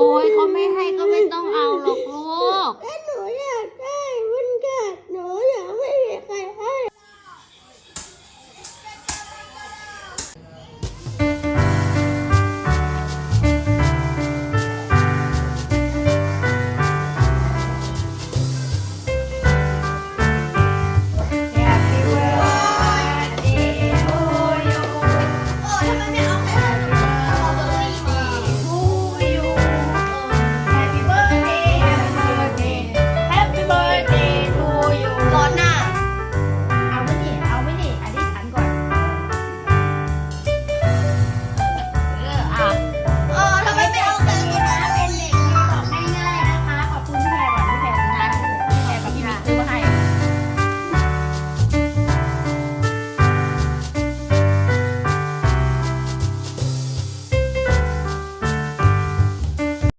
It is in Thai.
โอ้ยเขาไม่ให้เ